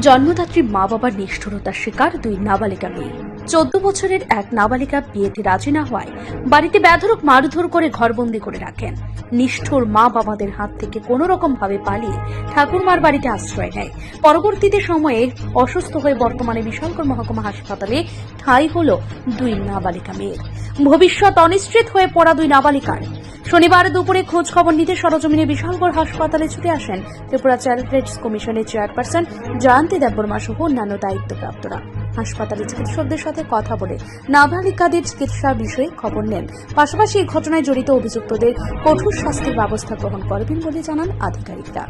জন্মদাত্রী মা বাবার নিষ্ঠুরতার শিকার দুই নাবালিকা মেয়ে। চোদ্দ বছরের এক নাবালিকা বিয়েতে রাজি না হওয়ায় বাড়িতে ব্যাধরক মারধর করে ঘরবন্দি করে রাখেন। নিষ্ঠুর মা বাবাদের হাত থেকে কোনো রকম ভাবে পালিয়ে ঠাকুরমার বাড়িতে আশ্রয় নেয়। পরবর্তীতে সময়ে অসুস্থ হয়ে বর্তমানে বিশালগড় মহকুমা হাসপাতালে ঠাঁই হল দুই নাবালিকা মেয়ের। ভবিষ্যৎ অনিশ্চিত হয়ে পড়া দুই নাবালিকার। শনিবার দুপুরে খোঁজ খবর নিতে সরজমিনে বিশালগড় হাসপাতালে ছুটে আসেন ত্রিপুরা চাইল্ড রাইটস কমিশনের চেয়ারপারসন জয়ন্তী দেববর্মা সহ অন্যান্য দায়িত্বপ্রাপ্তরা। হাসপাতালে চিকিৎসকদের সাথে কথা বলে নাবালিকাদের চিকিৎসার বিষয়ে খবর নেন। পাশাপাশি এই ঘটনায় জড়িত অভিযুক্তদের কঠোর শাস্তির ব্যবস্থা গ্রহণ করবেন বলে জানান আধিকারিকরা।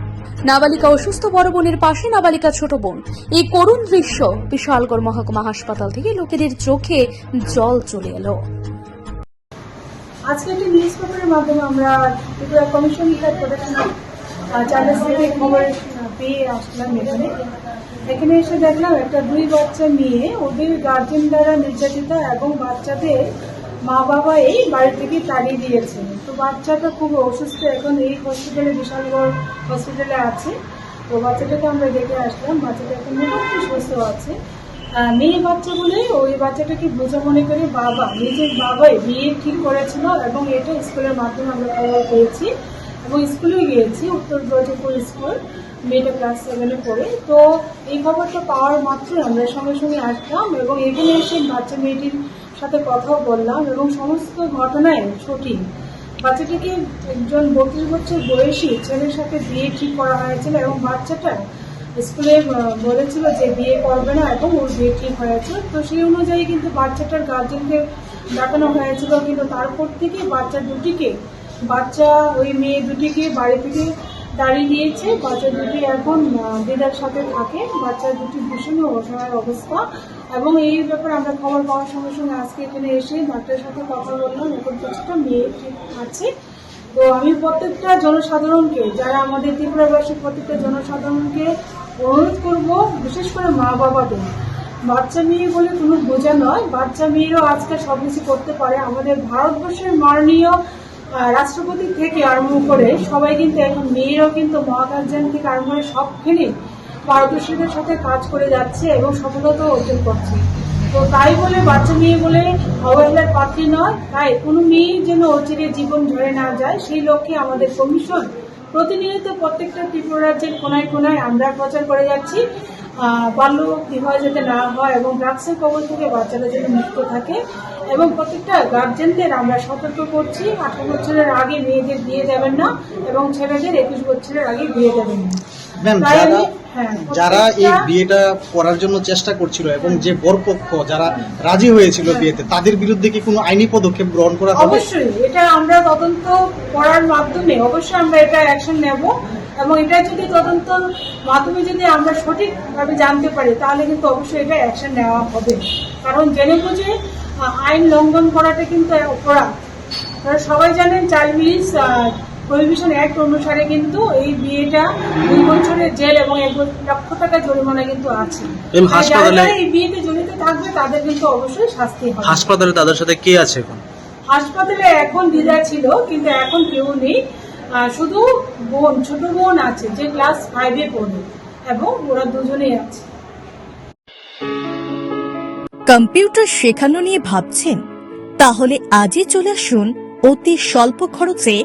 নাবালিকা অসুস্থ বড় বোনের পাশে নাবালিকা ছোট বোন। এই করুণ দৃশ্য বিশালগড় মহকুমা হাসপাতাল থেকে লোকেদের চোখে জল চলে এলো। আজকে একটি নিউজ পেপারের মাধ্যমে আমরা Tripura commission for protection child থেকে খবর পেয়ে আসলাম এখানে। এখানে এসে দেখলাম একটা দুই বাচ্চা মেয়ে ওদের গার্জেন দ্বারা নির্যাতিত এবং বাচ্চাদের মা বাবা এই বাড়ি থেকে তাড়িয়ে দিয়েছে। তো বাচ্চাটা খুব অসুস্থ, এখন এই হসপিটালে বিশালগড় হসপিটালে আছে। তো বাচ্চাটাকে আমরা দেখে আসলাম। বাচ্চাটা এখন মোটামুটি সুস্থ আছে। মেয়ে বাচ্চা বলে ওই বাচ্চাটাকে বোঝা মনে করে বাবা, নিজের বাবাই বিয়ে ঠিক করেছিল এবং এটা স্কুলের মাধ্যমে আমরা খবর পেয়েছি এবং স্কুলে গিয়েছি, উত্তর ব্রজপুর স্কুল, মেয়েটা ক্লাস সেভেনে পড়ে। তো এই খবরটা পাওয়ার মাত্রই আমরা সঙ্গে সঙ্গে আসলাম এবং এখানে এসে বাচ্চা মেয়েটির সাথে কথাও বললাম এবং সমস্ত ঘটনায় সঠিক বাচ্চাটিকে একজন বত্রিশ বছর বয়সী ছেলের সাথে বিয়ে ঠিক করা হয়েছিল এবং বাচ্চাটা স্কুলে বলেছিল যে বিয়ে করবে না এবং ওর বিয়ে ঠিক হয়েছে। তো সেই অনুযায়ী কিন্তু বাচ্চাটার গার্জেনকে ডাকানো হয়েছিল, কিন্তু তারপর থেকে বাচ্চা দুটিকে, বাচ্চা ওই মেয়ে দুটিকে বাড়ি থেকে দাঁড়িয়ে দিয়েছে। বাচ্চা দুটি এখন দিদার সাথে থাকে। বাচ্চা দুটি ভীষণ অসহায় অবস্থা। এবং এই ব্যাপারে আমরা খবর পাওয়ার সঙ্গে সঙ্গে আজকে এখানে এসে ডাক্তারের সাথে কথা বললাম। এখন প্রতিটা মেয়ে ঠিক আছে। তো আমি প্রত্যেকটা জনসাধারণকে, যারা আমাদের ত্রিপুরাবাসী প্রত্যেকটা জনসাধারণকে অনুরোধ করব, বিশেষ করে মা বাবাদের। বাচ্চা মেয়ে বলে কোনো বোঝা নয়, বাচ্চা মেয়েরাও আজকে সব কিছু করতে পারে। আমাদের ভারতবর্ষের মাননীয় রাষ্ট্রপতি থেকে আরম্ভ করে সবাই কিন্তু এখন মেয়েরাও কিন্তু মহাকাশযান থেকে আরম্ভ করে সবখানে পারদর্শীদের সাথে কাজ করে যাচ্ছে এবং সফলতা অর্জন করছে। তো তাই বলে, বাচ্চা মেয়ে বলে অবহেলার পাত্রী নয়। তাই কোনো মেয়ে যেন অচিরে জীবন ঝরে না যায়, সেই লক্ষ্যে আমাদের কমিশন প্রতিনিয়ত প্রত্যেকটা ত্রিপুরা রাজ্যের কোনায় কোনায় আমরা প্রচার করে যাচ্ছি। বাল্য বিবাহ যাতে না হয় এবং ড্রাগসের কবল থেকে বাচ্চারা যেন মুক্ত থাকে এবং প্রত্যেকটা গার্জেনদের আমরা সতর্ক করছি আঠারো বছরের আগে মেয়েদের বিয়ে দেবেন না এবং ছেলেদের একুশ বছরের আগে বিয়ে দেবেন না। যারা হ্যাঁ, এই বিয়েটা করার জন্য চেষ্টা করছিল এবং যে বরপক্ষ যারা রাজি হয়েছিল বিয়েতে তাদের বিরুদ্ধে কি কোনো আইনি পদক্ষেপ গ্রহণ করা হবে? অবশ্যই এটা আমরা তদন্ত করার মাধ্যমে অবশ্যই আমরা এটা অ্যাকশন নেব এবং এটা যদি তদন্ত মাধ্যমে যদি আমরা সঠিকভাবে জানতে পারি তাহলে কিন্তু অবশ্যই এটা অ্যাকশন নেওয়া হবে। কারণ জেনে বুঝে আইন লঙ্ঘন করাটা কিন্তু অপরাধ। সবাই জানেন চাইল্ড প্রহিবিশন অ্যাক্ট অনুসারে কিন্তু এই বিয়েটা দুই বছরের জেল এবং এক লক্ষ টাকা জরিমানা কিন্তু আছে। এম তাই হাসপাতালে- এই বিয়েতে জড়িত থাকবে তাদের কিন্তু অবশ্যই শাস্তি হবে। হাসপাতালে তাদের সাথে কে আছে এখন? হাসপাতালে এখন দিদা ছিল কিন্তু এখন কেউ নেই। শুধু বোন ছোট বোন আছে যে ক্লাস ফাইভে পড়ে এবং ওরা দুজনেই আছে। কম্পিউটার শেখানো নিয়ে ভাবছেন? তাহলে আজই চলে আসুন অতি স্বল্প খরচে